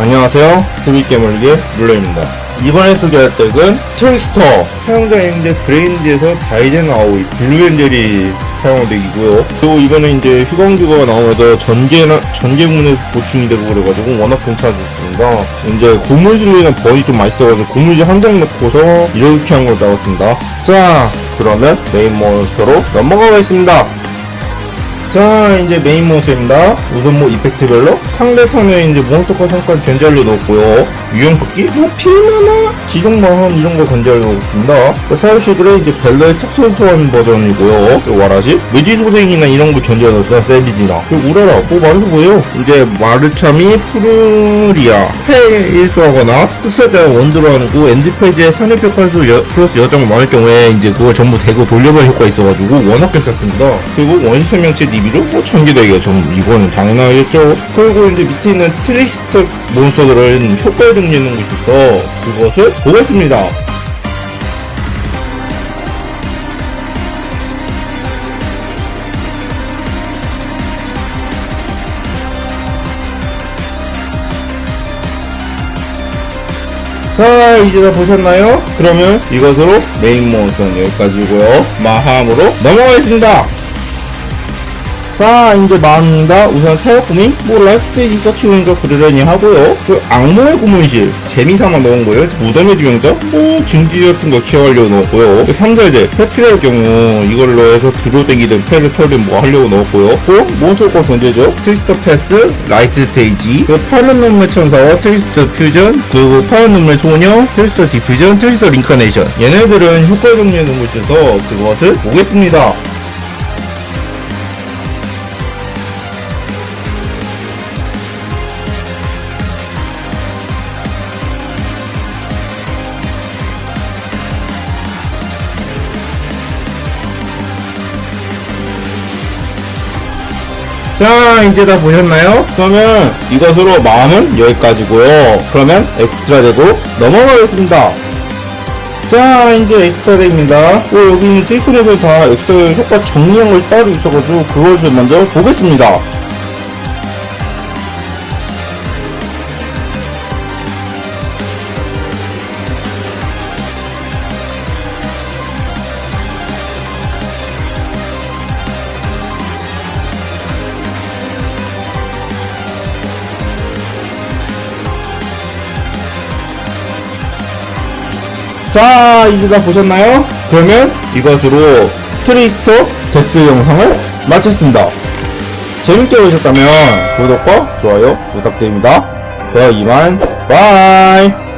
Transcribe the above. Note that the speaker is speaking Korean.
안녕하세요. 재밌게멀리의 룰러입니다. 이번에 소개할 덱은 트릭스터 사용자 행제 브레인즈에서 자이젠 아오이 블루엔젤이 사용한 덱이고요. 그리고 이번에 이제 휴광규가 나오면서 전개나 전개문에서 보충이 되고 그래가지고 워낙 괜찮았습니다. 이제 고물질리는 번이 좀 맛있어가지고 고물질 한 장 넣고서 이렇게 한걸 짜봤습니다. 자, 그러면 메인 몬스터로 넘어가겠습니다. 자 이제 메인 몬스터입니다. 우선 뭐 이펙트별로 상대 턴에 이제 몬스터과 상관 견제하려 넣었고요. 유형 뽑기? 뭐 필마나? 지동마함 이런 거 견제하려 넣었습니다. 그 사유식으로 이제 벨러의 특수 소환 버전이고요. 그 와라시? 외지 소생이나 이런 거 견제하려 넣었어요 세비지나. 그리고 우라라. 뭐 뭐예요? 이제 마르참이 푸르리아 폐 일수하거나 특수에 따라 원드로 하고 엔드페이지에 산업적 활수 여, 플러스 여정 많을 경우에 이제 그걸 전부 대고 돌려볼 효과 있어가지고 워낙 괜찮습니다. 그리고 원시 생명체 DB로 뭐 전기되게 좀 이거는 당연하겠죠 그리고 이제 밑에 있는 트릭스터 몬스터들은 효과를 정리하는 곳이 있어 그것을 보겠습니다. 자 이제 다 보셨나요? 그러면 이것으로 메인 몬스터는 여기까지고요. 마함으로 넘어가겠습니다 자 이제 마음입니다 우선 태워꾸미 뭐 라이프 스테이지 서치용인가 그러려니 하고요. 그 악몽의 고문실. 재미삼아 넣은 거예요. 무덤의 주명자? 뭐 중지 같은 거 키워하려고 넣었고요. 그 상자제 패트리의 경우 이걸로 해서 드로댕이든 패를 털든 뭐 하려고 넣었고요. 그 몬스터과 견제죠? 트위스터 패스 라이트 스테이지. 그 파란 눈물 천사와 트위스터 퓨전. 그리고 파란 눈물 소녀 트위스터 디퓨전 트위스터 링카네이션. 얘네들은 효과 정리에 넣은 곳에서 그것을 보겠습니다 자 이제 다 보셨나요? 그러면 이것으로 마음은 여기까지고요. 그러면 엑스트라 되고 넘어가겠습니다. 자 이제 엑스트라 됩니다. 또 여기 있는 띠술에서 다 엑스트라 효과 정리한 걸 따로 있어가지고 그걸 좀 먼저 보겠습니다 자 이제 다 보셨나요? 그러면 이것으로 트리스터 데스 영상을 마쳤습니다. 재밌게 보셨다면 구독과 좋아요 부탁드립니다. 그럼 이만 바이